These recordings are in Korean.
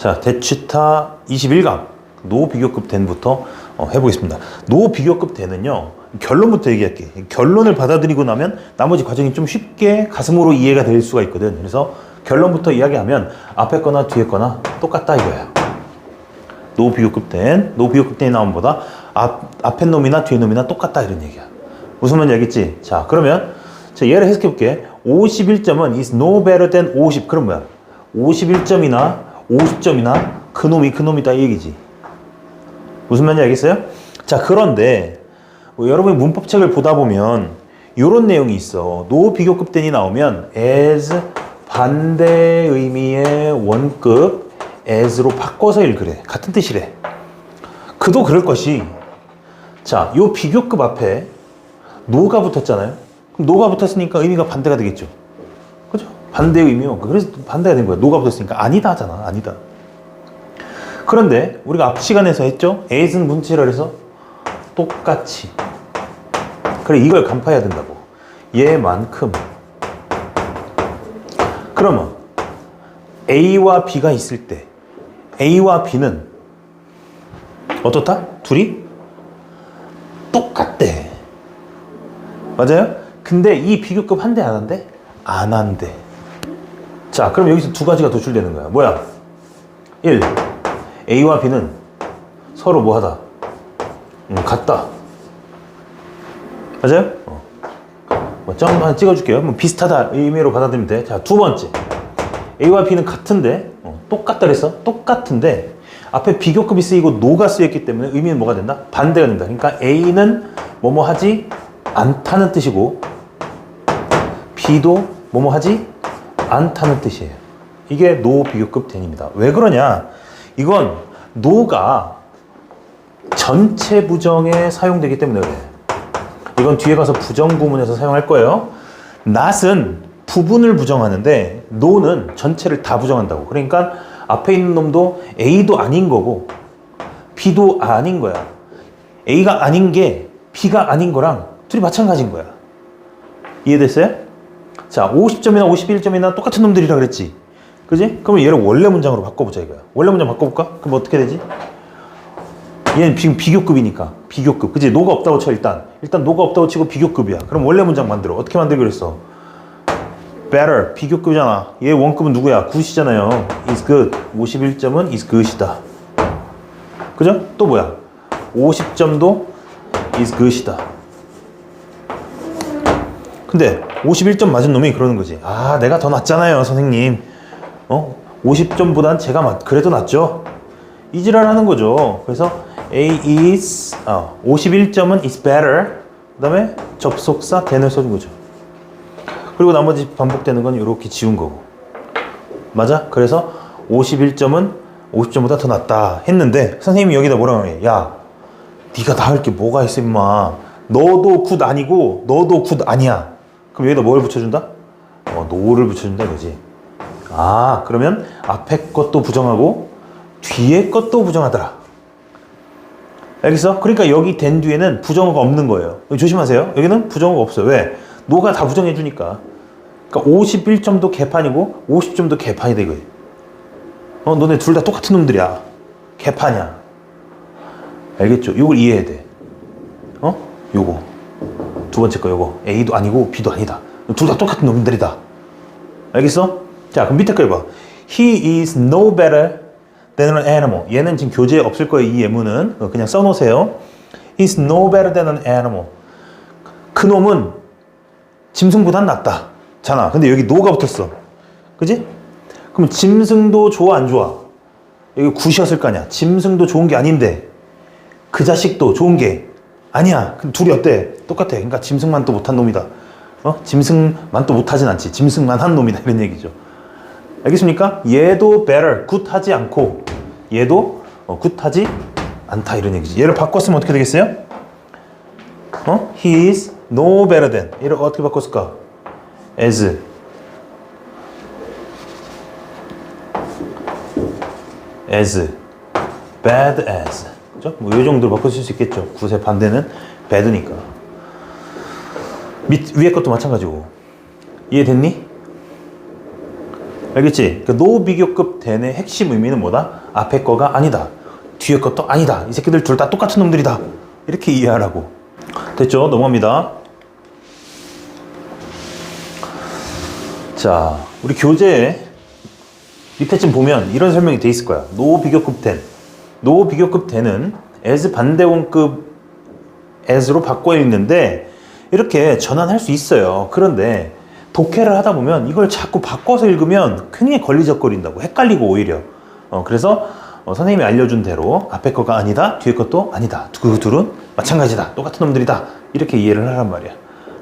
자, 대치타 21강 노 비교급 된부터 어, 해보겠습니다. 노 비교급 된은요 결론부터 얘기할게. 결론을 받아들이고 나면 나머지 과정이 좀 쉽게 가슴으로 이해가 될 수가 있거든. 그래서 결론부터 이야기하면 앞에 거나 뒤에 거나 똑같다 이거야. 노 비교급 된, 노 비교급 된이 나온 보다 앞, 앞에 놈이나 뒤에 놈이나 똑같다 이런 얘기야. 무슨 말인지 알겠지? 자, 그러면 자, 예를 해석해 볼게. 51점은 is no better than 50. 그럼 뭐야? 51점이나 50점이나 그 놈이 그 놈이다 이 얘기지. 무슨 말인지 알겠어요? 자, 그런데 뭐 여러분이 문법책을 보다 보면 이런 내용이 있어. 노 비교급 된이 나오면 as 반대 의미의 원급 as로 바꿔서 읽으래. 같은 뜻이래. 그도 그럴 것이 자, 요 비교급 앞에 노가 붙었잖아요. 그럼 노가 붙었으니까 의미가 반대가 되겠죠. 반대의 의미요. 그래서 반대가 된 거야. 노가 붙었으니까 아니다 하잖아. 아니다. 그런데 우리가 앞 시간에서 했죠? as는 문치라 그래서 똑같이. 그래 이걸 간파해야 된다고. 얘만큼. 그러면 A와 B가 있을 때 A와 B는 어떻다? 둘이 똑같대. 맞아요? 근데 이 비교급 한대 안 한대? 안 한대. 자, 그럼 여기서 두 가지가 도출되는 거야. 뭐야? 1. A와 B는 서로 뭐 하다? 음, 같다. 맞아요? 어. 뭐 점 하나 찍어줄게요. 뭐 비슷하다 의미로 받아들이면 돼. 자, 두 번째. A와 B는 같은데, 어, 똑같다 그랬어? 똑같은데, 앞에 비교급이 쓰이고 노가 쓰였기 때문에 의미는 뭐가 된다? 반대가 된다. 그러니까 A는 뭐뭐 하지 않다는 뜻이고, B도 뭐뭐 하지 않다는 뜻이에요. 이게 노 비교급 된입니다. 왜 그러냐? 이건 노가 전체 부정에 사용되기 때문에 그래. 이건 뒤에 가서 부정 구문에서 사용할 거예요. not은 부분을 부정하는데 no는 전체를 다 부정한다고. 그러니까 앞에 있는 놈도 A도 아닌 거고 B도 아닌 거야. A가 아닌 게 B가 아닌 거랑 둘이 마찬가지인 거야. 이해됐어요? 자, 50점이나 51점이나 똑같은 놈들이라 그랬지. 그지? 그러면 얘를 원래 문장으로 바꿔보자 이거야. 원래 문장 바꿔볼까? 그럼 어떻게 되지? 얘는 지금 비교급이니까 비교급. 그지? 노가 없다고 쳐 일단. 일단 노가 없다고 치고 비교급이야. 그럼 원래 문장 만들어. 어떻게 만들기로 했어? Better. 비교급이잖아. 얘 원급은 누구야? good이잖아요. Is good. 51점은 is good이다. 그죠? 또 뭐야? 50점도 is good이다 근데 51점 맞은 놈이 그러는 거지 아 내가 더 낫잖아요 선생님 어 50점보단 제가 맞 그래도 낫죠 이 지랄 하는 거죠 그래서 A is 어, 51점은 is better. 그 다음에 접속사 than을 써준 거죠. 그리고 나머지 반복되는 건 이렇게 지운 거고. 맞아? 그래서 51점은 50점보다 더 낫다 했는데 선생님이 여기다 뭐라고 해? 야, 네가 나을 게 뭐가 있어 임마. 너도 굿 아니고 너도 굿 아니야. 그럼 여기다 뭘 붙여준다? 어, 노를 붙여준다 이거지. 아, 그러면 앞에 것도 부정하고 뒤에 것도 부정하더라. 알겠어? 그러니까 여기 된 뒤에는 부정어가 없는 거예요. 여기 조심하세요. 여기는 부정어가 없어요. 왜? 노가 다 부정해주니까. 그러니까 51점도 개판이고 50점도 개판이다 이거예요. 어, 너네 둘 다 똑같은 놈들이야. 개판이야. 알겠죠? 이걸 이해해야 돼. 어? 요거. 두 번째 거 요거. A도 아니고 B도 아니다. 둘 다 똑같은 놈들이다. 알겠어? 자, 그럼 밑에 거 해봐. He is no better than an animal. 얘는 지금 교재에 없을 거예요. 이 예문은 어, 그냥 써놓으세요. He's no better than an animal. 그 놈은 짐승보단 낫다. 잖아. 근데 여기 no가 붙었어. 그지? 그럼 짐승도 좋아 안 좋아? 여기 굿이었을 거 아니야. 짐승도 좋은 게 아닌데 그 자식도 좋은 게 아니야. 그럼 둘이 어때? 똑같아. 그러니까 짐승만 또 못한 놈이다. 어? 짐승만 또 못하진 않지. 짐승만 한 놈이다 이런 얘기죠. 알겠습니까? 얘도 better, 굿하지 않고 얘도 어, 굿하지 않다 이런 얘기지. 얘를 바꿨으면 어떻게 되겠어요? 어? He is no better than. 얘를 어떻게 바꿨을까? as as bad as. 그죠? 뭐이 정도로 바꿔줄 수 있겠죠. 굿의 반대는 bad니까. 밑 위에 것도 마찬가지고. 이해됐니? 알겠지? 그노 비교급 than의 핵심 의미는 뭐다? 앞에 거가 아니다. 뒤에 것도 아니다. 이 새끼들 둘 다 똑같은 놈들이다. 이렇게 이해하라고. 됐죠? 넘어갑니다. 자, 우리 교재에 밑에쯤 보면 이런 설명이 돼 있을 거야. 노 비교급 than. 노 비교급 than은 as 반대원급 as로 바꿔 읽는데 이렇게 전환할 수 있어요. 그런데 독해를 하다 보면 이걸 자꾸 바꿔서 읽으면 굉장히 걸리적거린다고 헷갈리고 오히려. 어, 그래서 어, 선생님이 알려준 대로 앞에 거가 아니다 뒤에 것도 아니다. 그 둘은 마찬가지다. 똑같은 놈들이다. 이렇게 이해를 하란 말이야.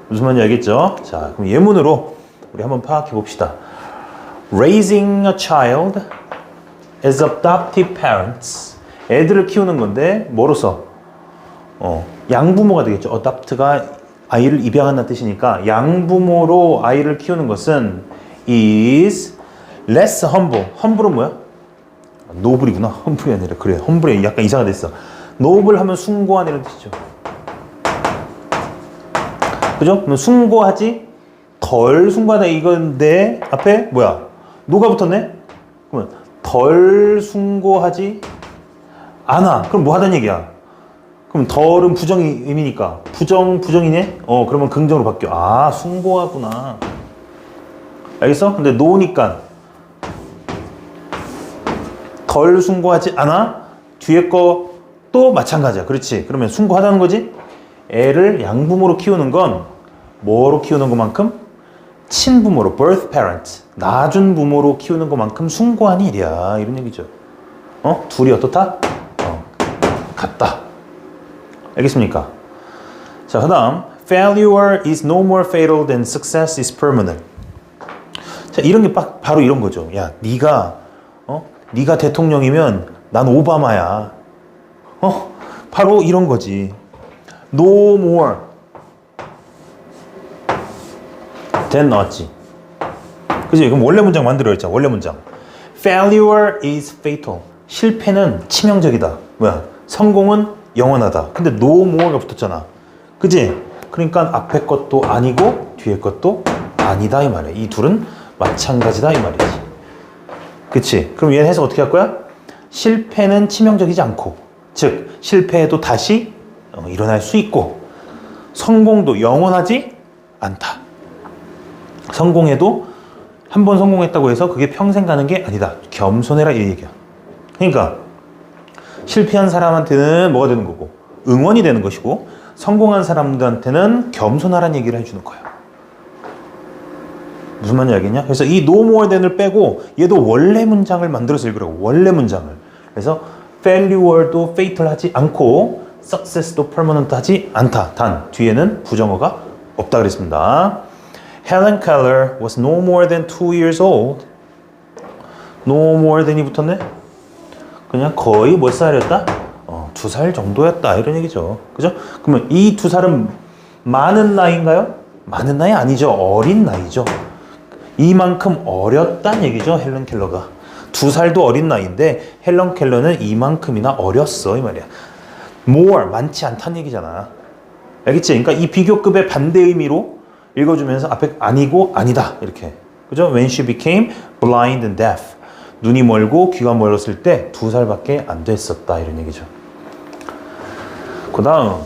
무슨 말인지 알겠죠? 자 그럼 예문으로 우리 한번 파악해 봅시다. Raising a child as adoptive parents 애들을 키우는 건데 뭐로서 어, 양부모가 되겠죠. adopt가 아이를 입양한다는 뜻이니까 양부모로 아이를 키우는 것은 is less humble. humble은 뭐야? 노블이구나. humble이 아니라 그래. humble이 약간 이상하 됐어. 노블 하면 숭고한 이런 뜻이죠. 그죠? 그럼 숭고하지 덜 숭고하다 이건데 앞에 뭐야? 노가 붙었네? 그러면 덜 숭고하지 않아. 그럼 뭐 하다는 얘기야? 그럼 덜은 부정 의미니까 부정 부정이네? 어 그러면 긍정으로 바뀌어. 아 숭고하구나. 알겠어? 근데 노니까 덜 숭고하지 않아? 뒤에 거 또 마찬가지야. 그렇지? 그러면 숭고하다는 거지? 애를 양부모로 키우는 건 뭐로 키우는 것만큼? 친부모로 birth parent 낳아준 부모로 키우는 것만큼 숭고한 일이야 이런 얘기죠. 어 둘이 어떻다? 어 같다. 알겠습니까? 자, 그 다음 failure is no more fatal than success is permanent. 자, 이런 게 바, 바로 이런 거죠. 야, 네가 어? 네가 대통령이면 난 오바마야. 어? 바로 이런 거지. No more than 나왔지. 그지? 그럼 원래 문장 만들어 했잖아. 원래 문장. Failure is fatal. 실패는 치명적이다. 뭐야? 성공은 영원하다. 근데 more가 붙었잖아. 그지? 그러니까 앞에 것도 아니고 뒤에 것도 아니다 이 말이야. 이 둘은 마찬가지다 이 말이지. 그치? 그럼 얘는 해석 어떻게 할 거야? 실패는 치명적이지 않고, 즉 실패해도 다시 어, 일어날 수 있고, 성공도 영원하지 않다. 성공해도 한 번 성공했다고 해서 그게 평생 가는 게 아니다. 겸손해라 이 얘기야. 그러니까 실패한 사람한테는 뭐가 되는 거고 응원이 되는 것이고 성공한 사람들한테는 겸손하라는 얘기를 해주는 거야. 무슨 말인지 알겠냐? 그래서 이 no more than을 빼고 얘도 원래 문장을 만들어서 읽으라고 원래 문장을. 그래서 failure도 fatal하지 않고 success도 permanent하지 않다. 단 뒤에는 부정어가 없다 그랬습니다. Helen Keller was no more than two years old. No more than이 붙었네? 그냥 거의 몇 살이었다? 어, 두 살 정도였다. 이런 얘기죠. 그죠? 그러면 이 두 살은 많은 나이인가요? 많은 나이 아니죠. 어린 나이죠. 이만큼 어렸단 얘기죠. 헬런 켈러가. 두 살도 어린 나이인데 헬런 켈러는 이만큼이나 어렸어. 이 말이야. more, 많지 않다는 얘기잖아. 알겠지? 그러니까 이 비교급의 반대 의미로 읽어주면서 앞에 아니고 아니다. 이렇게. 그죠? When she became blind and deaf. 눈이 멀고 귀가 멀었을 때 두 살밖에 안 됐었다 이런 얘기죠. 그 다음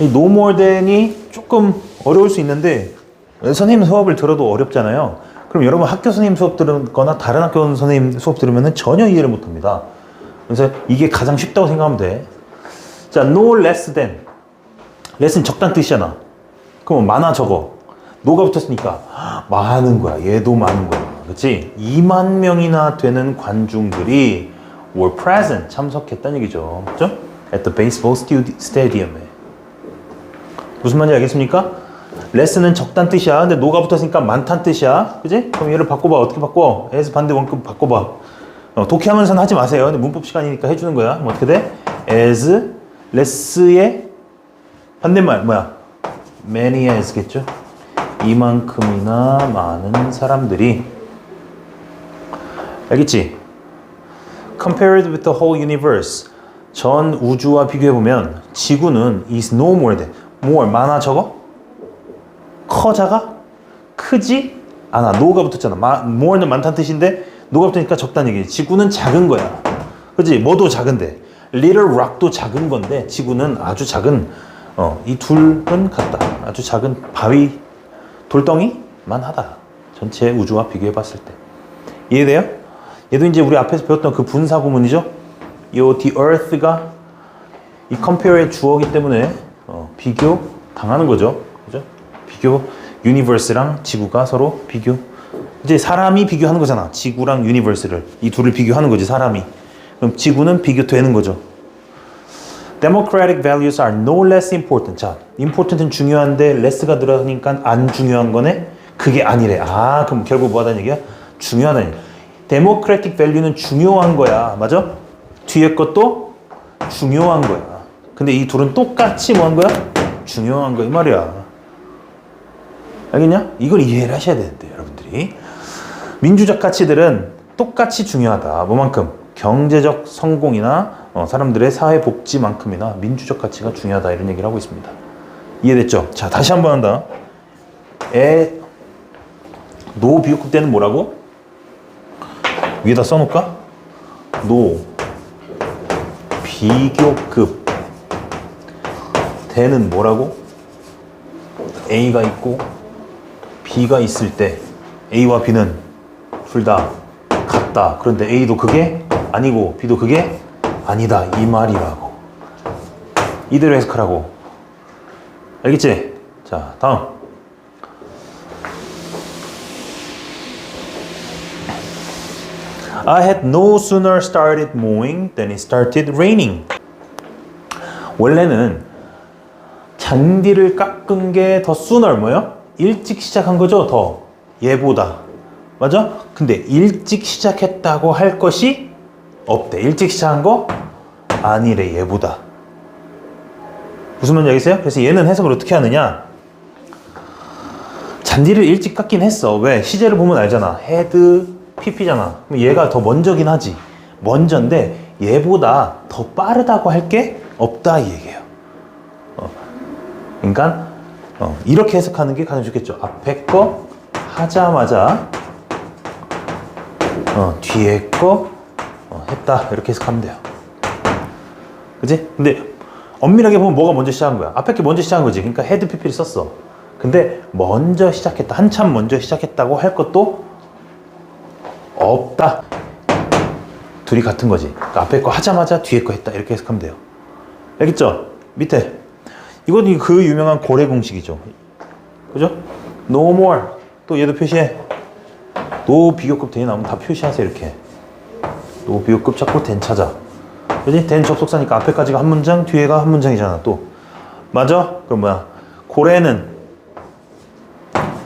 이 more than이 조금 어려울 수 있는데 선생님 수업을 들어도 어렵잖아요. 그럼 여러분 학교 선생님 수업 들거나 다른 학교 선생님 수업 들으면 전혀 이해를 못 합니다. 그래서 이게 가장 쉽다고 생각하면 돼. 자, no less than. less는 적단 뜻이잖아. 그럼 많아 적어. 노가 붙었으니까 많은 거야. 얘도 많은 거야. 그렇지? 2만 명이나 되는 관중들이 were present 참석했다는 얘기죠. 그죠? at the baseball stadium에. 무슨 말인지 알겠습니까? 레슨은 적단 뜻이야. 근데 노가 붙었으니까 많단 뜻이야. 그지? 그럼 얘를 바꿔봐. 어떻게 바꿔? as 반대 원급 바꿔봐. 어, 독해하면서는 하지 마세요. 근데 문법 시간이니까 해주는 거야. 뭐 어떻게 돼? as less의 반대말 뭐야? many as겠죠? 이만큼이나 많은 사람들이 알겠지? Compared with the whole universe 전 우주와 비교해 보면 지구는 is no more than more 많아 적어? 커 작아? 크지 않아. no가 붙었잖아. 마, more는 많다는 뜻인데 no가 붙으니까 적다는 얘기. 지구는 작은 거야. 그지? 뭐도 작은데. little rock도 작은 건데 지구는 아주 작은 어, 이 둘은 같다. 아주 작은 바위 돌덩이만 하다. 전체 우주와 비교해 봤을 때. 이해돼요? 얘도 이제 우리 앞에서 배웠던 그 분사 구문이죠. 요 the earth가 이 compare의 주어기 때문에 어, 비교 당하는 거죠. 그죠? 비교 유니버스랑 지구가 서로 비교 이제 사람이 비교하는 거잖아. 지구랑 유니버스를 이 둘을 비교하는 거지 사람이. 그럼 지구는 비교되는 거죠. Democratic values are no less important. 자, important은 중요한데 less가 들어가니까 안 중요한 거네. 그게 아니래. 아, 그럼 결국 뭐하다는 얘기야? 중요하다는 얘기야. Democratic value는 중요한 거야. 맞아? 뒤에 것도 중요한 거야. 근데 이 둘은 똑같이 뭐 한 거야? 중요한 거야 이 말이야. 알겠냐? 이걸 이해를 하셔야 되는데 여러분들이 민주적 가치들은 똑같이 중요하다. 뭐만큼 경제적 성공이나 어, 사람들의 사회 복지만큼이나 민주적 가치가 중요하다 이런 얘기를 하고 있습니다. 이해됐죠? 자 다시 한 번 한다. 에, 노 비교급 때는 뭐라고? 위에다 써놓을까? 노 비교급 대는 뭐라고? A가 있고 B가 있을 때 A와 B는 둘 다 같다. 그런데 A도 그게 아니고 B도 그게 아니다. 이 말이라고. 이대로 해석하라고. 알겠지? 자, 다음. I had no sooner started mowing than it started raining. 원래는 잔디를 깎은 게 더 sooner 뭐요? 일찍 시작한 거죠, 더 얘보다. 맞아? 근데 일찍 시작했다고 할 것이 없대. 일찍 시작한 거 아니래, 얘보다. 무슨 말인지 알겠어요? 그래서 얘는 해석을 어떻게 하느냐? 잔디를 일찍 깎긴 했어. 왜? 시제를 보면 알잖아. 헤드 PP잖아. 그럼 얘가 더 먼저긴 하지. 먼저인데 얘보다 더 빠르다고 할 게 없다 이 얘기예요. 어. 그러니까 어, 이렇게 해석하는 게 가장 좋겠죠. 앞에 거 하자마자 어, 뒤에 거 어, 했다 이렇게 해석하면 돼요. 그지? 근데 엄밀하게 보면 뭐가 먼저 시작한 거야? 앞에 게 먼저 시작한 거지. 그러니까 헤드 PP를 썼어. 근데 먼저 시작했다. 한참 먼저 시작했다고 할 것도 없다. 둘이 같은 거지. 그러니까 앞에 거 하자마자 뒤에 거 했다. 이렇게 해석하면 돼요. 알겠죠? 밑에. 이건 그 유명한 고래 공식이죠. 그죠? No more. 또 얘도 표시해. 노 비교급 대에 나오면 다 표시하세요. 이렇게. 노 비교급 찾고 된 찾아. 그지? 된 접속사니까 앞에까지가 한 문장, 뒤에가 한 문장이잖아. 또. 맞아? 그럼 뭐야? 고래는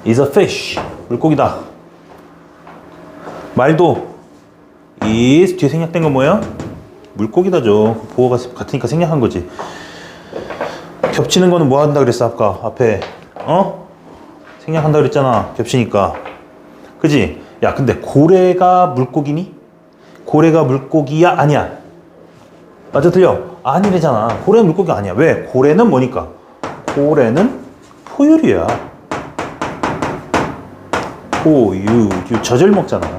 is a fish. 물고기다. 말도 is 뒤에 생략된 건 뭐야? 물고기다죠. 보호가 같으니까 생략한 거지. 겹치는 거는 뭐 한다 그랬어 아까 앞에 어? 생략한다 그랬잖아. 겹치니까. 그지? 야 근데 고래가 물고기니? 고래가 물고기야 아니야? 맞아 틀려? 아니래잖아. 고래는 물고기 아니야. 왜? 고래는 뭐니까? 고래는 포유류야. 포유류 젖을 먹잖아.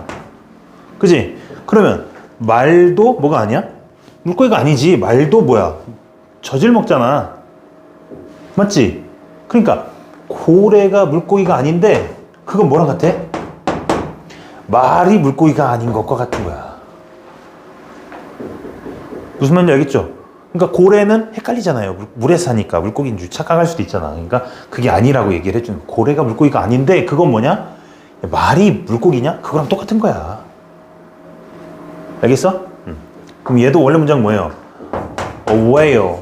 그지? 그러면 말도 뭐가 아니야? 물고기가 아니지. 말도 뭐야? 젖을 먹잖아. 맞지? 그러니까 고래가 물고기가 아닌데 그건 뭐랑 같아? 말이 물고기가 아닌 것과 같은 거야. 무슨 말인지 알겠죠? 그러니까 고래는 헷갈리잖아요. 물- 물에 사니까 물고기인 줄 착각할 수도 있잖아. 그러니까 그게 아니라고 얘기를 해주는. 고래가 물고기가 아닌데 그건 뭐냐? 말이 물고기냐? 그거랑 똑같은 거야. 알겠어? 음. 그럼 얘도 원래 문장 뭐예요? A whale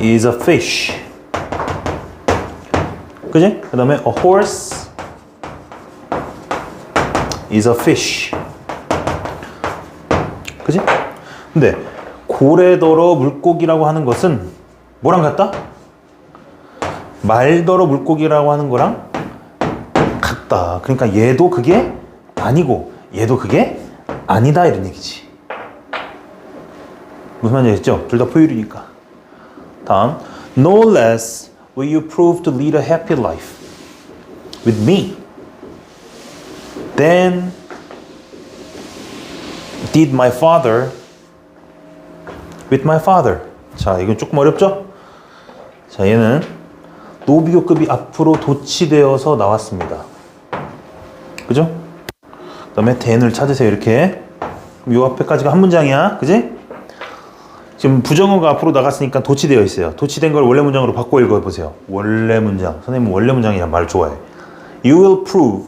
is a fish. 그지? 그 다음에 a horse is a fish. 그지? 근데 고래더러 물고기라고 하는 것은 뭐랑 같다? 말더러 물고기라고 하는 거랑 같다. 그러니까 얘도 그게 아니고 얘도 그게 아니다 이런 얘기지. 무슨 말인지 알겠죠? 둘 다 포유류니까. 다음, no less will you prove to lead a happy life. with me. Then did my father with my father. 자, 이건 조금 어렵죠? 자, 얘는 노비교급이 앞으로 도치되어서 나왔습니다. 그죠? 그 다음에 then을 찾으세요, 이렇게. 요 앞에까지가 한 문장이야. 그지? 지금 부정어가 앞으로 나갔으니까 도치되어 있어요. 도치된 걸 원래 문장으로 바꿔 읽어보세요. 원래 문장. 선생님 원래 문장이란 말 좋아해. You will prove.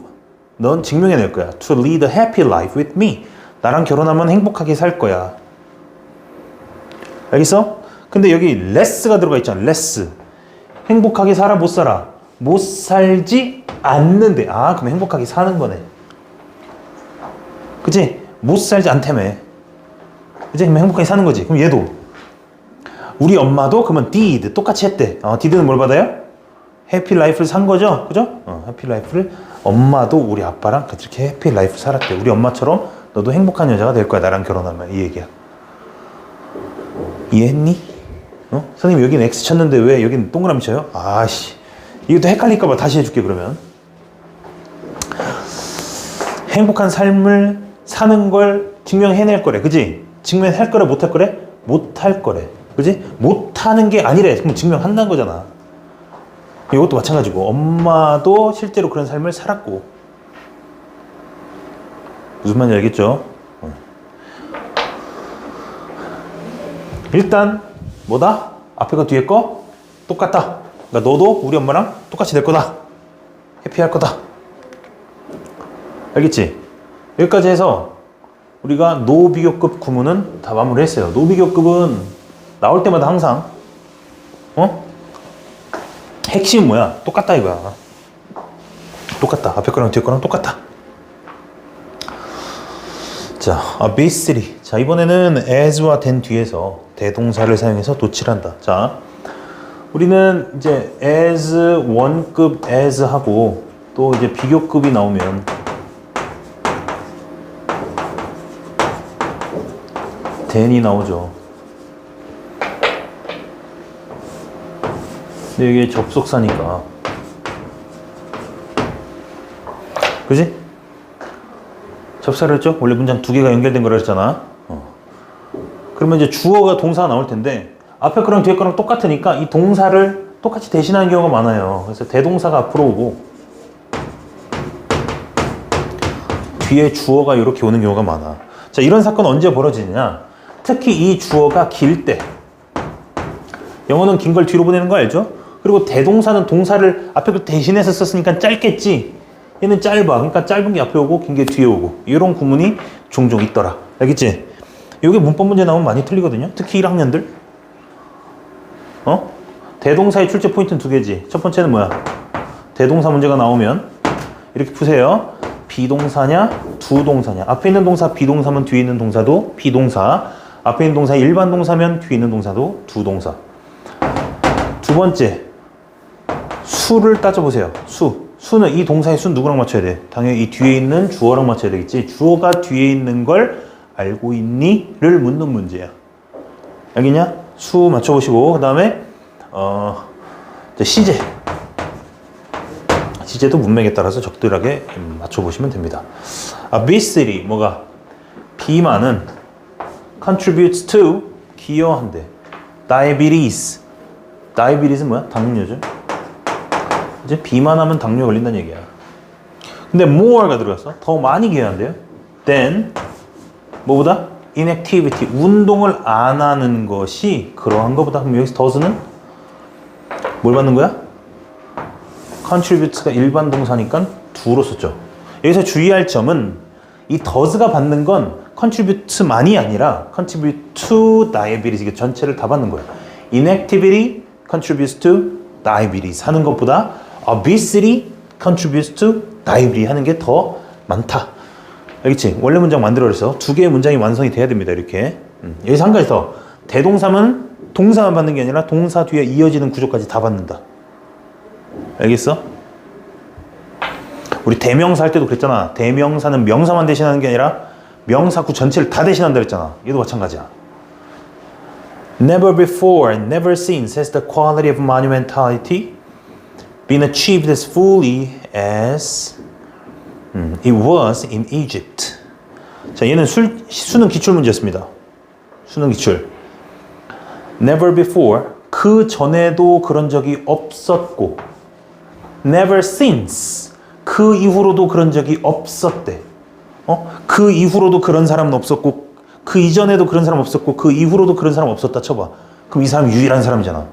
넌 증명해낼 거야. To lead a happy life with me. 나랑 결혼하면 행복하게 살 거야. 알겠어? 근데 여기 less가 들어가 있잖아. less. 행복하게 살아 못 살아? 못 살지 않는데. 아, 그럼 행복하게 사는 거네. 그치? 못 살지 않다며. 그치? 그럼 행복하게 사는 거지. 그럼 얘도. 우리 엄마도 그러면 did 똑같이 했대. 어, did는 뭘 받아요? 해피 라이프를 산 거죠? 그죠? 어, 해피 라이프를 엄마도 우리 아빠랑 그렇게 해피 라이프 살았대. 우리 엄마처럼 너도 행복한 여자가 될 거야. 나랑 결혼하면 이 얘기야. 이해했니? 어? 선생님 여기는 X 쳤는데 왜 여기는 동그라미 쳐요? 아씨 이것도 헷갈릴까봐 다시 해줄게 그러면 행복한 삶을 사는 걸 증명해낼 거래 그지? 증명할 거래 못 할 거래? 못 할 거래 그지? 못 하는 게 아니래 그럼 증명한다는 거잖아 이것도 마찬가지고 엄마도 실제로 그런 삶을 살았고 무슨 말인지 알겠죠? 어. 일단 뭐다? 앞에 거 뒤에 거 똑같다. 그러니까 너도 우리 엄마랑 똑같이 될 거다. 해피할 거다. 알겠지? 여기까지 해서 우리가 노비교급 구문은 다 마무리했어요. 노비교급은 나올 때마다 항상 어? 핵심 뭐야? 똑같다 이거야. 똑같다. 앞에 거랑 뒤에 거랑 똑같다. 자, 아, base 3. 자, 이번에는 as와 된 뒤에서 대동사를 사용해서 도치한다. 자, 우리는 이제 as 원급 as 하고 또 이제 비교급이 나오면 then이 나오죠. 근데 이게 접속사니까. 그지? 접사를 했죠? 원래 문장 두 개가 연결된 거라 했잖아. 어. 그러면 이제 주어가 동사가 나올 텐데 앞에 거랑 뒤에 거랑 똑같으니까 이 동사를 똑같이 대신하는 경우가 많아요. 그래서 대동사가 앞으로 오고 뒤에 주어가 이렇게 오는 경우가 많아. 자, 이런 사건 언제 벌어지느냐? 특히 이 주어가 길 때. 영어는 긴 걸 뒤로 보내는 거 알죠? 그리고 대동사는 동사를 앞에 거 대신해서 썼으니까 짧겠지. 얘는 짧아. 그러니까 짧은 게 앞에 오고 긴 게 뒤에 오고. 이런 구문이 종종 있더라. 알겠지? 이게 문법 문제 나오면 많이 틀리거든요. 특히 1학년들. 어? 대동사의 출제 포인트는 두 개지. 첫 번째는 뭐야? 대동사 문제가 나오면 이렇게 푸세요. 비동사냐, 두동사냐. 앞에 있는 동사 비동사면 뒤에 있는 동사도 비동사. 앞에 있는 동사 일반 동사면 뒤에 있는 동사도 두 동사. 두 번째, 수를 따져보세요. 수. 수는 이 동사의 수는 누구랑 맞춰야 돼? 당연히 이 뒤에 있는 주어랑 맞춰야 되겠지. 주어가 뒤에 있는 걸 알고 있니? 를 묻는 문제야. 알겠냐? 수 맞춰보시고, 그 다음에, 어, 시제. 시제도 문맥에 따라서 적절하게 음, 맞춰보시면 됩니다. 아, B3, 뭐가? 비만은 contributes to, 기여한대. diabetes. diabetes은 뭐야? 당뇨죠. 이제 비만하면 당뇨 걸린다는 얘기야. 근데 more가 들어갔어. 더 많이 기여한대요. then, 뭐보다? inactivity. 운동을 안 하는 것이 그러한 것보다. 그럼 여기서 더스는 뭘 받는 거야? contributes가 일반 동사니까 두로 썼죠. 여기서 주의할 점은 이 does가 받는 건 contribute만이 아니라 contribute to 전체를 다 받는 거예요. inactivity contributes to diabetes 하는 것보다 obesity contributes to diabetes 하는 게 더 많다. 알겠지? 원래 문장 만들어서 두 개의 문장이 완성이 돼야 됩니다. 이렇게 음, 여기서 한 가지 더 대동사면 동사만 받는 게 아니라 동사 뒤에 이어지는 구조까지 다 받는다. 알겠어? 우리 대명사 할 때도 그랬잖아. 대명사는 명사만 대신하는 게 아니라 명사구 전체를 다 대신한다 그랬잖아. 얘도 마찬가지야. Never before and never since has the quality of monumentality been achieved as fully as 음, it was in Egypt. 자, 얘는 술, 수능 기출 문제였습니다. 수능 기출. Never before 그 전에도 그런 적이 없었고 never since 그 이후로도 그런 적이 없었대. 어? 그 이후로도 그런 사람은 없었고 그 이전에도 그런 사람 없었고 그 이후로도 그런 사람 없었다 쳐봐. 그럼 이 사람 유일한 사람이잖아.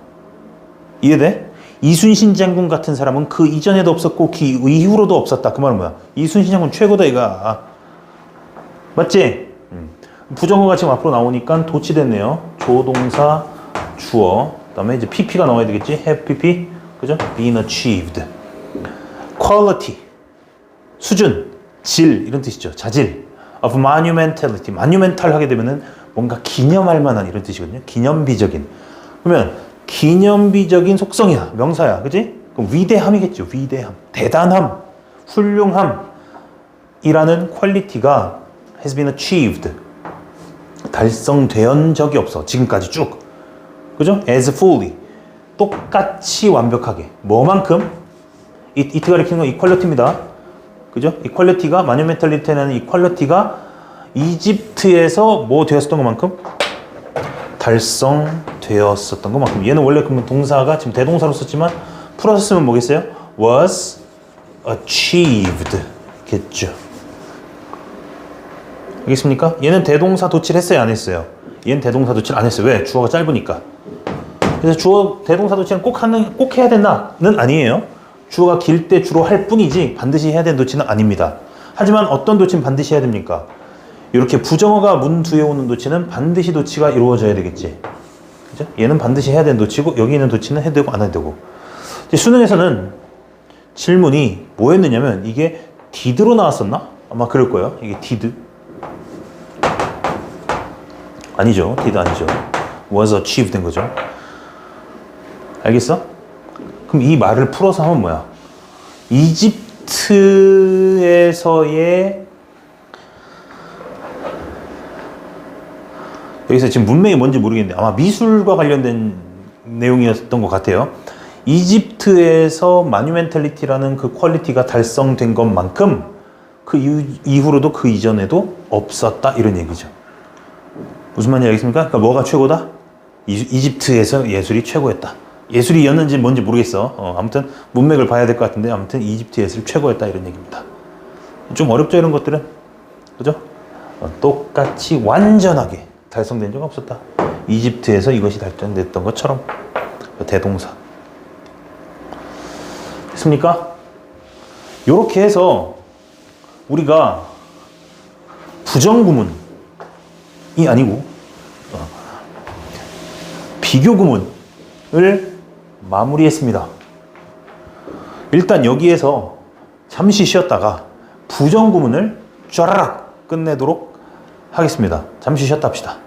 이해돼? 이순신 장군 같은 사람은 그 이전에도 없었고 그 이후로도 없었다. 그 말은 뭐야? 이순신 장군 최고다 이가. 맞지? 음. 부정어가 지금 앞으로 나오니까 도치됐네요. 조동사 주어. 그 다음에 이제 pp가 나와야 되겠지? have pp. 그죠? been achieved. quality. 수준, 질 이런 뜻이죠. 자질. of monumentality. monumental 하게 되면은 뭔가 기념할 만한 이런 뜻이거든요. 기념비적인. 그러면 기념비적인 속성이야. 명사야. 그지? 그럼 위대함이겠죠. 위대함. 대단함. 훌륭함. 이라는 퀄리티가 has been achieved. 달성된 적이 없어. 지금까지 쭉. 그죠? as fully. 똑같이 완벽하게. 뭐만큼? 이, 이트 가리키는 건 이퀄리티입니다. 그죠? 이퀄리티가 마뉴멘탈리티라는 이퀄리티가 이집트에서 뭐 되었었던 것만큼 달성되었었던 것만큼 얘는 원래 그러면 동사가 지금 대동사로 썼지만 풀어서 쓰면 뭐겠어요? was achieved 겠죠. 알겠습니까? 얘는 대동사 도치를 했어요, 안 했어요? 얘는 대동사 도치를 안 했어요. 왜? 주어가 짧으니까. 그래서 주어 대동사 도치는 꼭 하는 꼭 해야 되나는 아니에요. 주어가 길 때 주로 할 뿐이지 반드시 해야 되는 도치는 아닙니다. 하지만 어떤 도치는 반드시 해야 됩니까? 이렇게 부정어가 문 뒤에 오는 도치는 반드시 도치가 이루어져야 되겠지. 그죠? 얘는 반드시 해야 되는 도치고 여기 있는 도치는 해도 되고 안 해도 되고. 수능에서는 질문이 뭐였느냐면 이게 did로 나왔었나? 아마 그럴 거예요. 이게 did. 아니죠. did 아니죠. was achieved 된 거죠. 알겠어? 그럼 이 말을 풀어서 하면 뭐야? 이집트에서의 여기서 지금 문맥이 뭔지 모르겠는데 아마 미술과 관련된 내용이었던 것 같아요. 이집트에서 마뉴멘탈리티라는 그 퀄리티가 달성된 것만큼 그 이후, 이후로도 그 이전에도 없었다 이런 얘기죠. 무슨 말인지 알겠습니까? 그러니까 뭐가 최고다? 이, 이집트에서 예술이 최고였다. 예술이었는지 뭔지 모르겠어. 어, 아무튼 문맥을 봐야 될 것 같은데 아무튼 이집트 예술이 최고였다 이런 얘기입니다. 좀 어렵죠 이런 것들은 그죠? 어, 똑같이 완전하게 달성된 적 없었다. 이집트에서 이것이 달성됐던 것처럼 대동사. 됐습니까? 이렇게 해서 우리가 부정구문이 아니고 어, 비교구문을 마무리했습니다. 일단 여기에서 잠시 쉬었다가 부정 구문을 쫘라락 끝내도록 하겠습니다. 잠시 쉬었다 합시다.